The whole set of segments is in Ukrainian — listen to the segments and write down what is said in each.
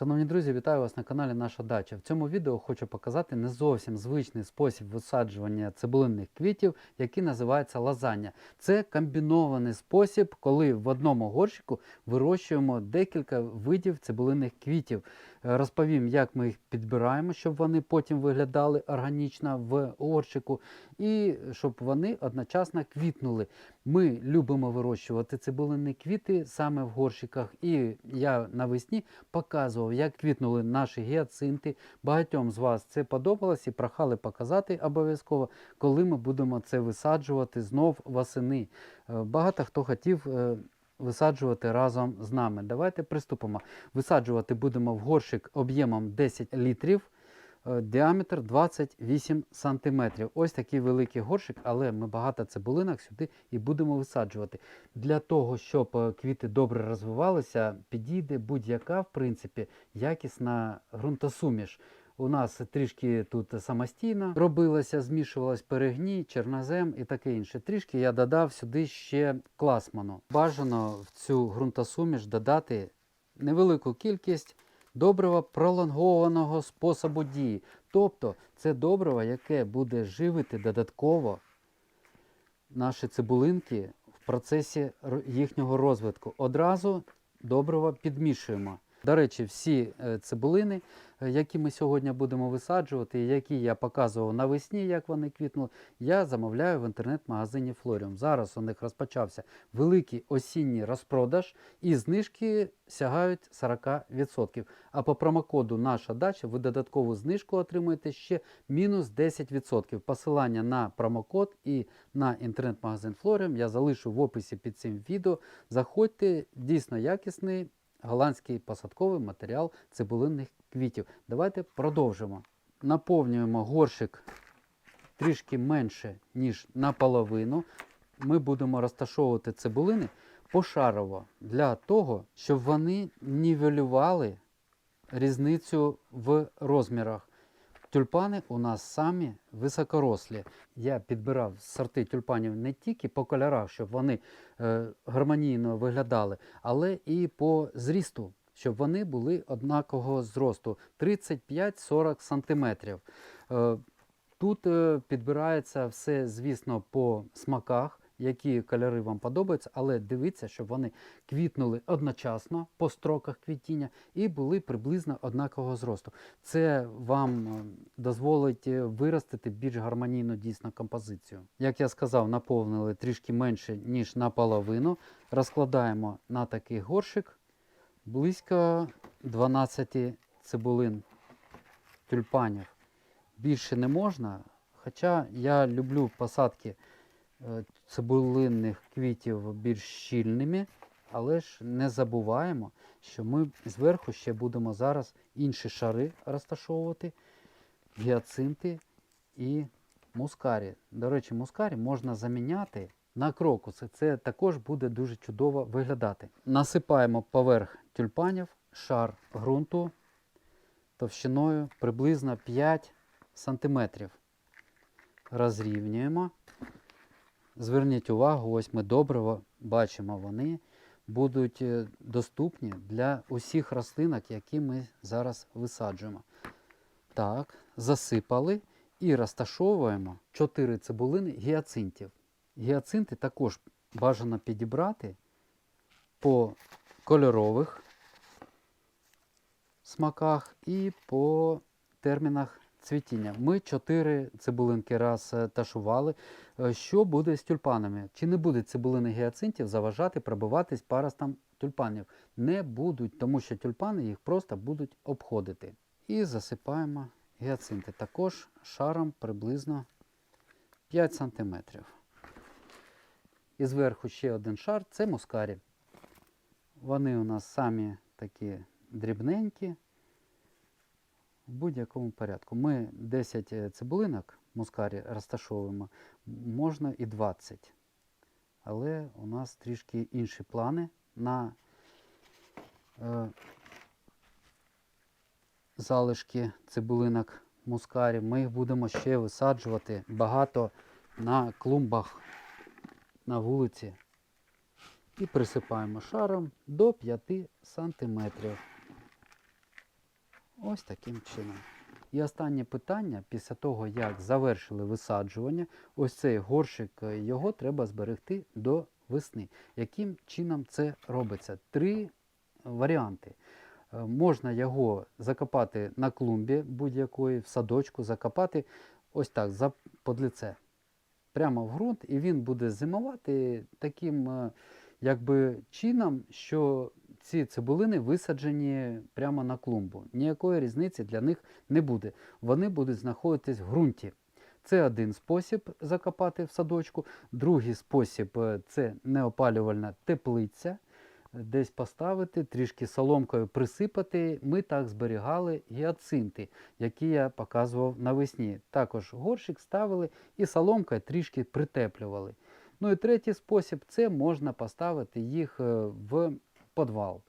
Шановні друзі, вітаю вас на каналі Наша Дача. В цьому відео хочу показати не зовсім звичний спосіб висаджування цибулинних квітів, який називається лазання. Це комбінований спосіб, коли в одному горщику вирощуємо декілька видів цибулинних квітів. Е, Розповім, як ми їх підбираємо, щоб вони потім виглядали органічно в горщику, і щоб вони одночасно квітнули. Ми любимо вирощувати цибулинні квіти саме в горщиках, і я навесні показував, як квітнули наші гіацинти. Багатьом з вас це подобалось і прохали показати обов'язково, коли ми будемо це висаджувати знов восени. Е, Багато хто хотів. е, Висаджувати разом з нами. Давайте приступимо. Висаджувати будемо в горщик об'ємом 10 літрів, діаметр 28 см. Ось такий великий горщик, але ми багато цибулинок сюди і будемо висаджувати. Для того, щоб е, квіти добре розвивалися, підійде будь-яка, в принципі, якісна ґрунтосуміш. У нас трішки тут самостійно робилося, змішувалось перегній, чорнозем і таке інше. Трішки я додав сюди ще класману. Бажано в цю ґрунтосуміш додати невелику кількість добрива пролонгованого способу дії. Тобто це добриво, яке буде живити додатково наші цибулинки в процесі їхнього розвитку. Одразу добриво підмішуємо. До речі, всі е, цибулини, е, які ми сьогодні будемо висаджувати, які я показував навесні, як вони квітнули, я замовляю в інтернет-магазині Florium. Зараз у них розпочався великий осінній розпродаж, і знижки сягають 40%. А по промокоду Наша дача ви додаткову знижку отримуєте ще мінус 10%. Посилання на промокод і на інтернет-магазин Florium я залишу в описі під цим відео. Заходьте, дійсно якісний голландський посадковий матеріал цибулинних квітів. Давайте продовжимо. Наповнюємо горщик трішки менше, ніж наполовину. Ми будемо розташовувати цибулини пошарово для того, щоб вони нівелювали різницю в розмірах. Тюльпани у нас самі високорослі. Я підбирав сорти тюльпанів не тільки по кольорах, щоб вони е, гармонійно виглядали, але і по зрісту, щоб вони були однакового зросту 35-40 см. Е, тут е, підбирається все, звісно, по смаках. Які кольори вам подобаються, але дивіться, щоб вони квітнули одночасно по строках квітіння і були приблизно однакового зросту. Це вам е, дозволить е, виростити більш гармонійну дійсно композицію. Як я сказав, наповнили трішки менше, ніж наполовину. Розкладаємо на такий горщик близько 12 цибулин тюльпанів. Більше не можна, хоча я люблю посадки цибулинних квітів більш щільними, але ж не забуваємо, що ми зверху ще будемо зараз інші шари розташовувати, гіацинти і мускарі. До речі, мускарі можна заміняти на крокуси. Це також буде дуже чудово виглядати. Насипаємо поверх тюльпанів шар ґрунту товщиною приблизно 5 см. Розрівнюємо. Зверніть увагу, ось ми добриво бачимо, вони будуть е, доступні для усіх рослинок, які ми зараз висаджуємо. Так, засипали і розташовуємо 4 цибулини гіацинтів. Гіацинти також бажано підібрати по кольорових смаках і по термінах цвітіння. Ми 4 цибулинки раз е, ташували. Е, Що буде з тюльпанами? Чи не буде цибулини гіацинтів заважати пробиватись паростам тюльпанів? Не будуть, тому що тюльпани їх просто будуть обходити. І засипаємо гіацинти. Також шаром приблизно 5 см. І зверху ще один шар це мускарі. Вони у нас самі такі дрібненькі. В будь-якому порядку. Ми 10 е, цибулинок мускарі розташовуємо, можна і 20. Але у нас трішки інші плани на е, залишки цибулинок мускарів. Ми їх будемо ще висаджувати багато на клумбах на вулиці. І присипаємо шаром до 5 сантиметрів. Ось таким чином. І останнє питання, після того, як завершили висаджування, ось цей горщик, е, його треба зберегти до весни. Яким чином це робиться? Три варіанти. Е, Можна його закопати на клумбі будь-якої, в садочку, закопати ось так, за подліце, прямо в ґрунт, і він буде зимувати таким е, якби, чином, що ці цибулини висаджені прямо на клумбу. Ніякої різниці для них не буде. Вони будуть знаходитись в ґрунті. Це один спосіб закопати в садочку. Другий спосіб е, це неопалювальна теплиця. Десь поставити, трішки соломкою присипати. Ми так зберігали гіацинти, які я показував навесні. Також горщик ставили і соломкою трішки притеплювали. Ну і третій спосіб це можна поставити їх е, в підвал.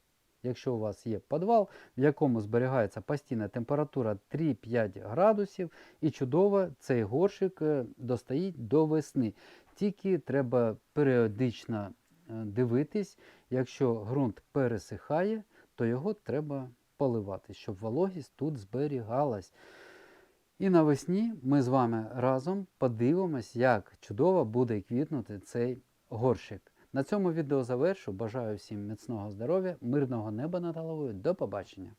Якщо у вас є підвал, в якому зберігається постійна температура 3-5 градусів, і чудово цей горщик е, достоїть до весни. Тільки треба періодично е, дивитись, якщо ґрунт пересихає, то його треба поливати, щоб вологість тут зберігалась. І навесні ми з вами разом подивимось, як чудово буде квітнути цей горщик. На цьому відео завершу. Бажаю всім міцного здоров'я, мирного неба над головою. До побачення!